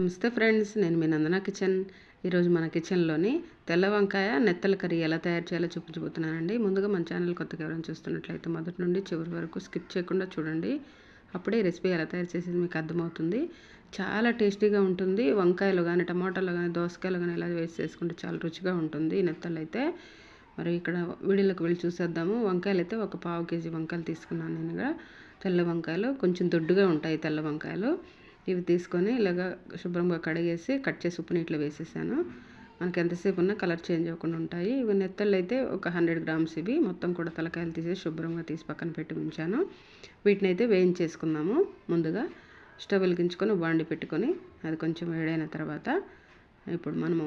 నమస్తే ఫ్రెండ్స్ నేను మీ నందన కిచెన్. ఈరోజు మన కిచెన్లోని తెల్ల వంకాయ నెత్తల కర్రీ ఎలా తయారు చేయాలో చూపించబోతున్నానండి. ముందుగా మన ఛానల్ కొత్తగా ఎవరైనా చూస్తున్నట్లయితే మొదటి నుండి చివరి వరకు స్కిప్ చేయకుండా చూడండి. అప్పుడే ఈ రెసిపీ ఎలా తయారు చేసేది మీకు అర్థమవుతుంది. చాలా టేస్టీగా ఉంటుంది. వంకాయలు కానీ టమాటాలు కానీ దోసకాయలు కానీ ఇలా వేసి చేసుకుంటే చాలా రుచిగా ఉంటుంది నెత్తలు అయితే మరి ఇక్కడ వీడియోలోకి వెళ్ళి చూసేద్దాము. వంకాయలు అయితే ఒక పావు కేజీ వంకాయలు తీసుకున్నాను నేను తెల్ల వంకాయలు కొంచెం దొడ్డుగా ఉంటాయి తెల్ల వంకాయలు. ఇవి తీసుకొని ఇలాగ శుభ్రంగా కడిగేసి కట్ చేసి ఉప్పు నీటిలో వేసేసాను. మనకి ఎంతసేపు ఉన్నా కలర్ చేంజ్ అవ్వకుండా ఉంటాయి. ఇవి నెత్తళ్ళు అయితే ఒక హండ్రెడ్ గ్రామ్స్ ఇవి. మొత్తం కూడా తలకాయలు తీసేసి శుభ్రంగా తీసి పక్కన పెట్టి ఉంచాను. వీటిని అయితే వేయించేసుకుందాము ముందుగా. స్టవ్ వెలిగించుకొని బాండి పెట్టుకొని అది కొంచెం వేడైన తర్వాత ఇప్పుడు మనము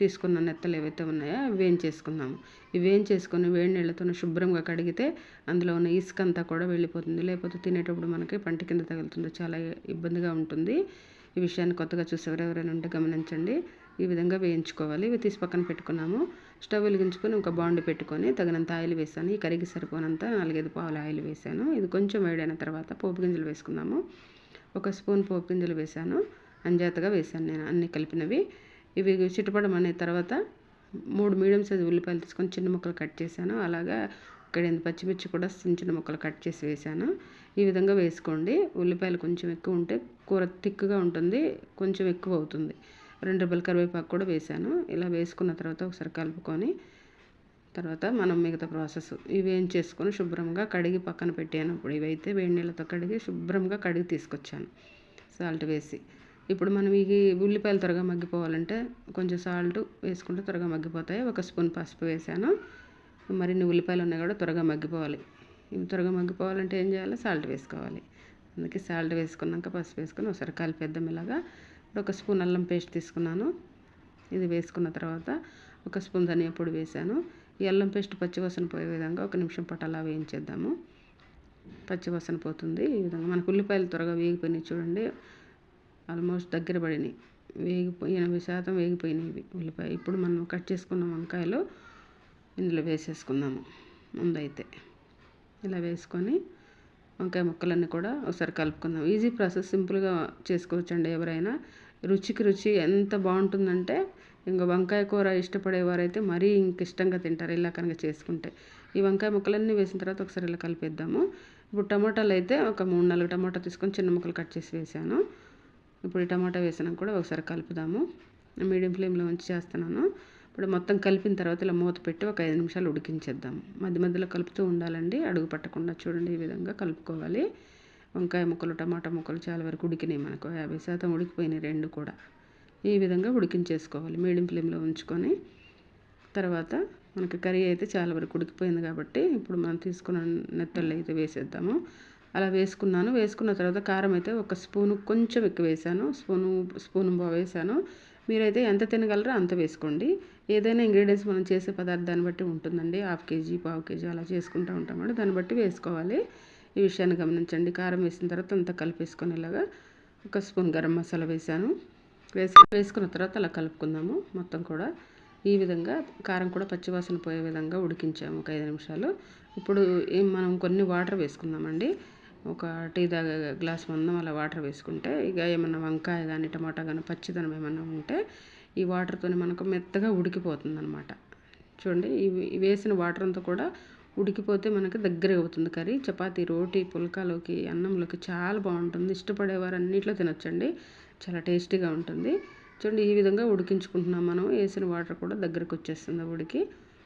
తీసుకున్న నెత్తలు ఏవైతే ఉన్నాయో అవి వేయించేసుకుందాము. ఇవి వేయించేసుకొని వేడి నీళ్ళతో శుభ్రంగా కడిగితే అందులో ఉన్న ఇసుక అంతా కూడా వెళ్ళిపోతుంది. లేకపోతే తినేటప్పుడు మనకి పంట కింద తగులుతుంది చాలా ఇబ్బందిగా ఉంటుంది. ఈ విషయాన్ని కొత్తగా చూసేవారు ఎవరైనా ఉంటే గమనించండి. ఈ విధంగా వేయించుకోవాలి. ఇవి తీసి పక్కన పెట్టుకున్నాము. స్టవ్ వెలిగించుకొని ఒక బాండ్ పెట్టుకొని తగినంత ఆయిల్ వేసాను. ఈ కరిగి సరిపోనంత నాలుగైదు పావుల ఆయిల్ వేసాను. ఇది కొంచెం వేడైన తర్వాత పోపు గింజలు వేసుకుందాము. ఒక స్పూన్ పోపు గింజలు వేసాను. అంజాతగా వేసాను నేను అన్నీ కలిపినవి. ఇవి చిటపడమనే తర్వాత మూడు మీడియం సైజు ఉల్లిపాయలు తీసుకొని చిన్న ముక్కలు కట్ చేశాను. అలాగా ఇక్కడ పచ్చిమిర్చి కూడా చిన్న చిన్న ముక్కలు కట్ చేసి వేసాను ఈ విధంగా వేసుకోండి. ఉల్లిపాయలు కొంచెం ఎక్కువ ఉంటే కూర తిక్కుగా ఉంటుంది కొంచెం ఎక్కువ అవుతుంది. రెండు రెబ్బల కరివేపాకు కూడా వేసాను ఇలా వేసుకున్న తర్వాత ఒకసారి కలుపుకొని తర్వాత మనం మిగతా ప్రాసెస్ ఇవేం చేసుకొని శుభ్రంగా కడిగి పక్కన పెట్టాను. ఇప్పుడు ఇవైతే వేడి నీళ్ళతో కడిగి శుభ్రంగా కడిగి తీసుకొచ్చాను. సాల్ట్ వేసి ఇప్పుడు మనం ఈ ఉల్లిపాయలు త్వరగా మగ్గిపోవాలంటే కొంచెం సాల్ట్ వేసుకుంటే త్వరగా మగ్గిపోతాయి. ఒక స్పూన్ పసుపు వేసాను. మరిన్ని ఉల్లిపాయలు ఉన్నాయి కూడా త్వరగా మగ్గిపోవాలి. ఇవి త్వరగా మగ్గిపోవాలంటే ఏం చేయాలి? సాల్ట్ వేసుకోవాలి. అందుకే సాల్ట్ వేసుకున్నాక పసుపు వేసుకుని ఒకసారి కలిపేద్దాం ఇలాగా. ఇప్పుడు ఒక స్పూన్ అల్లం పేస్ట్ తీసుకున్నాను. ఇది వేసుకున్న తర్వాత ఒక స్పూన్ ధనియా పొడి వేసాను. ఈ అల్లం పేస్ట్ పచ్చివాసన పోయే విధంగా ఒక నిమిషం పాటు అలా వేయించేద్దాము. పచ్చివాసన పోతుంది ఈ విధంగా. మనకు ఉల్లిపాయలు త్వరగా వేగిపోయినాయి చూడండి. ఆల్మోస్ట్ దగ్గర పడినాయి. వేగిపోయి ఎనభై శాతం వేగిపోయినాయి ఇవి ఉల్లిపాయ. ఇప్పుడు మనం కట్ చేసుకున్న వంకాయలు ఇందులో వేసేసుకుందాము ముందైతే. ఇలా వేసుకొని వంకాయ ముక్కలన్నీ కూడా ఒకసారి కలుపుకుందాం. ఈజీ ప్రాసెస్ సింపుల్గా చేసుకోవచ్చండి ఎవరైనా. రుచికి రుచి ఎంత బాగుంటుందంటే ఇంకా వంకాయ కూర ఇష్టపడేవారైతే మరీ ఇంక ఇష్టంగా తింటారు ఇలా కనుక చేసుకుంటే. ఈ వంకాయ ముక్కలన్నీ వేసిన తర్వాత ఒకసారి ఇలా కలిపేద్దాము. ఇప్పుడు టమాటాలు అయితే ఒక మూడు నాలుగు టమాటా తీసుకొని చిన్న ముక్కలు కట్ చేసి వేసాను. ఇప్పుడు ఈ టమాటా వేసినాక కూడా ఒకసారి కలుపుదాము. మీడియం ఫ్లేమ్లో ఉంచి చేస్తున్నాను. ఇప్పుడు మొత్తం కలిపిన తర్వాత ఇలా మూత పెట్టి ఒక ఐదు నిమిషాలు ఉడికించేద్దాం మధ్య మధ్యలో కలుపుతూ ఉండాలండి. అడుగు పట్టకుండా చూడండి ఈ విధంగా కలుపుకోవాలి. వంకాయ ముక్కలు టమాటా ముక్కలు చాలా వరకు ఉడికినాయి మనకు. యాభై శాతం ఉడికిపోయినాయి రెండు కూడా. ఈ విధంగా ఉడికించేసుకోవాలి. మీడియం ఫ్లేమ్లో ఉంచుకొని తర్వాత మనకి కర్రీ అయితే చాలా వరకు ఉడికిపోయింది కాబట్టి ఇప్పుడు మనం తీసుకున్న నెత్తళ్ళు అయితే వేసేద్దాము. అలా వేసుకున్నాను. వేసుకున్న తర్వాత కారం అయితే ఒక స్పూను కొంచెం ఎక్కువ వేసాను. స్పూను స్పూన్ వేసాను. మీరైతే ఎంత తినగలరో అంత వేసుకోండి. ఏదైనా ఇంగ్రీడియంట్స్ మనం చేసే పదార్థాన్ని బట్టి ఉంటుందండి. హాఫ్ కేజీ పావు కేజీ అలా చేసుకుంటూ ఉంటాం కూడా దాన్ని బట్టి వేసుకోవాలి. ఈ విషయాన్ని గమనించండి. కారం వేసిన తర్వాత అంతా కలిపేసుకునేలాగా ఒక స్పూన్ గరం మసాలా వేసాను. వేసి వేసుకున్న తర్వాత అలా కలుపుకుందాము మొత్తం కూడా. ఈ విధంగా కారం కూడా పచ్చివాసన పోయే విధంగా ఉడికించాము ఒక ఐదు నిమిషాలు. ఇప్పుడు మనం కొన్ని వాటర్ వేసుకుందామండి. ఒక టీ తాగే గ్లాస్ మందం అలా వాటర్ వేసుకుంటే ఇక ఏమన్నా వంకాయ కానీ టమాటా కానీ పచ్చిదనం ఏమన్నా ఉంటే ఈ వాటర్తో మనకు మెత్తగా ఉడికిపోతుంది అనమాట చూడండి ఇవి వేసిన వాటర్ అంతా కూడా ఉడికిపోతే మనకి దగ్గర అవుతుంది కర్రీ. చపాతి రోటీ పుల్కాలోకి అన్నంలోకి చాలా బాగుంటుంది. ఇష్టపడేవారు అన్నిట్లో తినొచ్చండి. చాలా టేస్టీగా ఉంటుంది. చూడండి ఈ విధంగా ఉడికించుకుంటున్నాం మనం. వేసిన వాటర్ కూడా దగ్గరకు వచ్చేస్తుంది ఉడికి.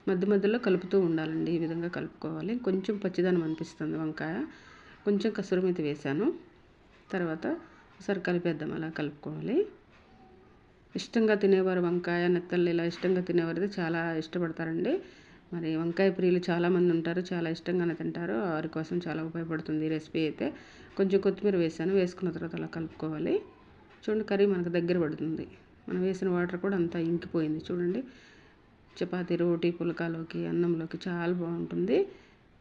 మధ్య మధ్యలో కలుపుతూ ఉండాలండి. ఈ విధంగా కలుపుకోవాలి. కొంచెం పచ్చిదనం అనిపిస్తుంది వంకాయ. కొంచెం కసూరి మీద వేసాను. తర్వాత ఒకసారి కలిపేద్దాం అలా కలుపుకోవాలి. ఇష్టంగా తినేవారు వంకాయ నెత్తళ్ళు ఇలా ఇష్టంగా తినేవారు అయితే చాలా ఇష్టపడతారండి. మరి వంకాయ ప్రియులు చాలామంది ఉంటారు చాలా ఇష్టంగానే తింటారు. వారి కోసం చాలా ఉపయోగపడుతుంది ఈ రెసిపీ అయితే. కొంచెం కొత్తిమీర వేసాను వేసుకున్న తర్వాత అలా కలుపుకోవాలి. చూడండి కర్రీ మనకు దగ్గర పడుతుంది. మనం వేసిన వాటర్ కూడా అంతా ఇంకిపోయింది. చూడండి చపాతీ రోటీ పులకాలోకి అన్నంలోకి చాలా బాగుంటుంది.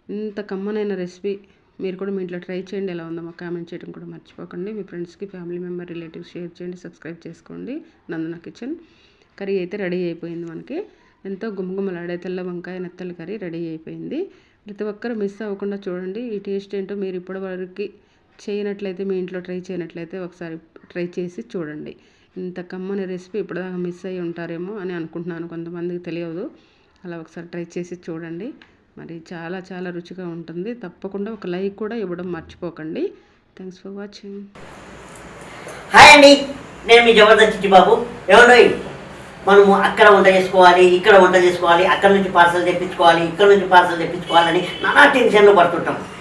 ఇంత కమ్మనైన రెసిపీ మీరు కూడా మీ ఇంట్లో ట్రై చేయండి. ఎలా ఉందో మాకు కామెంట్ చేయడం కూడా మర్చిపోకండి. మీ ఫ్రెండ్స్కి ఫ్యామిలీ మెంబర్ రిలేటివ్స్ షేర్ చేయండి సబ్స్క్రైబ్ చేసుకోండి. నందన కిచెన్ కర్రీ అయితే రెడీ అయిపోయింది మనకి. ఎంతో గుమగుమలాడే తెల్ల వంకాయ నెత్తల కర్రీ రెడీ అయిపోయింది. ప్రతి ఒక్కరు మిస్ అవ్వకుండా చూడండి. ఈ టేస్ట్ ఏంటో మీరు ఇప్పటివరకు చేయనట్లయితే మీ ఇంట్లో ట్రై చేయనట్లయితే ఒకసారి ట్రై చేసి చూడండి. ఇంత కమ్మని రెసిపీ ఇప్పటిదాకా మిస్ అయ్యి ఉంటారేమో అని అనుకుంటున్నాను. కొంతమందికి తెలియదు. అలా ఒకసారి ట్రై చేసి చూడండి. మరి చాలా చాలా రుచిగా ఉంటుంది. తప్పకుండా ఒక లైక్ కూడా ఇవ్వడం మర్చిపోకండి. థ్యాంక్స్ ఫర్ వాచింగ్ హాయ్ అండి. నేను మీ జబర్దస్త్ చిట్టిబాబు. ఏమండోయ్ మనము అక్కడ వంట చేసుకోవాలి ఇక్కడ వంట చేసుకోవాలి అక్కడ నుంచి పార్సల్ తెప్పించుకోవాలి ఇక్కడ నుంచి పార్సల్ తెప్పించుకోవాలని నానా టెన్షన్లు పడుతుంటాం.